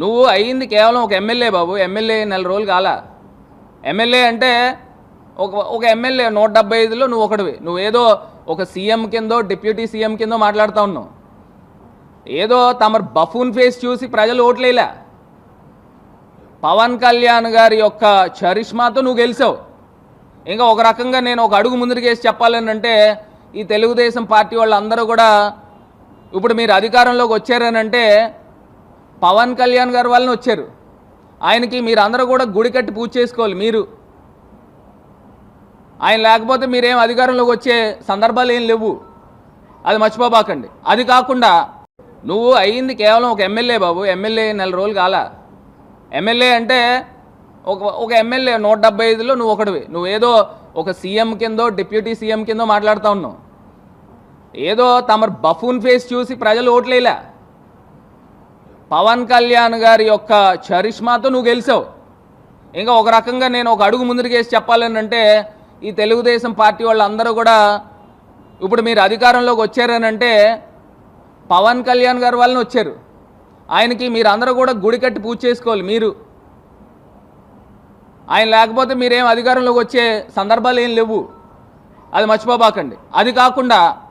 నువ్వు అయ్యింది కేవలం ఒక ఎమ్మెల్యే బాబు ఎమ్మెల్యే నెల రోజులు కాల. ఎమ్మెల్యే అంటే ఒక ఒక ఎమ్మెల్యే నూట డెబ్బై ఐదులో నువ్వు ఒకటివి. నువ్వేదో ఒక సీఎం కిందో డిప్యూటీ సీఎం కిందో మాట్లాడుతూ ఉన్నావు. ఏదో తమరు బఫూన్ ఫేస్ చూసి ప్రజలు ఓట్లేలా. పవన్ కళ్యాణ్ గారి యొక్క చరిష్మాతో నువ్వు గెలిచావు. ఇంకా ఒక రకంగా నేను ఒక అడుగు ముందుకేసి చెప్పాలని అంటే ఈ తెలుగుదేశం పార్టీ వాళ్ళందరూ కూడా ఇప్పుడు మీరు అధికారంలోకి వచ్చారనంటే పవన్ కళ్యాణ్ గారు వల్లనే వచ్చారు. ఆయనకి మీరు అందరూ కూడా గుడి కట్టి పూజ చేసుకోవాలి మీరు. ఆయన లేకపోతే మీరేం అధికారంలోకి వచ్చే సందర్భాలు ఏం లేవు. అది మర్చిపోబాకండి. అది కాకుండా నువ్వు అయ్యింది కేవలం ఒక ఎమ్మెల్యే బాబు ఎమ్మెల్యే నెల రోజులు కాల. ఎమ్మెల్యే అంటే ఒక ఒక ఎమ్మెల్యే నూట డెబ్బై ఐదులో నువ్వు ఒకటివి నువ్వేదో ఒక సీఎం కిందో డిప్యూటీ సీఎం కిందో మాట్లాడుతూ ఉన్నావు. ఏదో తమరు బఫూన్ ఫేస్ చూసి ప్రజలు ఓట్లేలా. పవన్ కళ్యాణ్ గారి యొక్క చరిష్మాతో నువ్వు గెలిచావు. ఇంకా ఒక రకంగా నేను ఒక అడుగు ముందుకేసి చెప్పాలని అంటే ఈ తెలుగుదేశం పార్టీ వాళ్ళందరూ కూడా ఇప్పుడు మీరు అధికారంలోకి వచ్చారనంటే పవన్ కళ్యాణ్ గారి వలన వచ్చారు. ఆయనకి మీరు అందరూ కూడా గుడి కట్టి పూజ చేసుకోవాలి మీరు. ఆయన లేకపోతే మీరేం అధికారంలోకి వచ్చే సందర్భాలు ఏం లేవు. అది మర్చిపోబాకండి. అది కాకుండా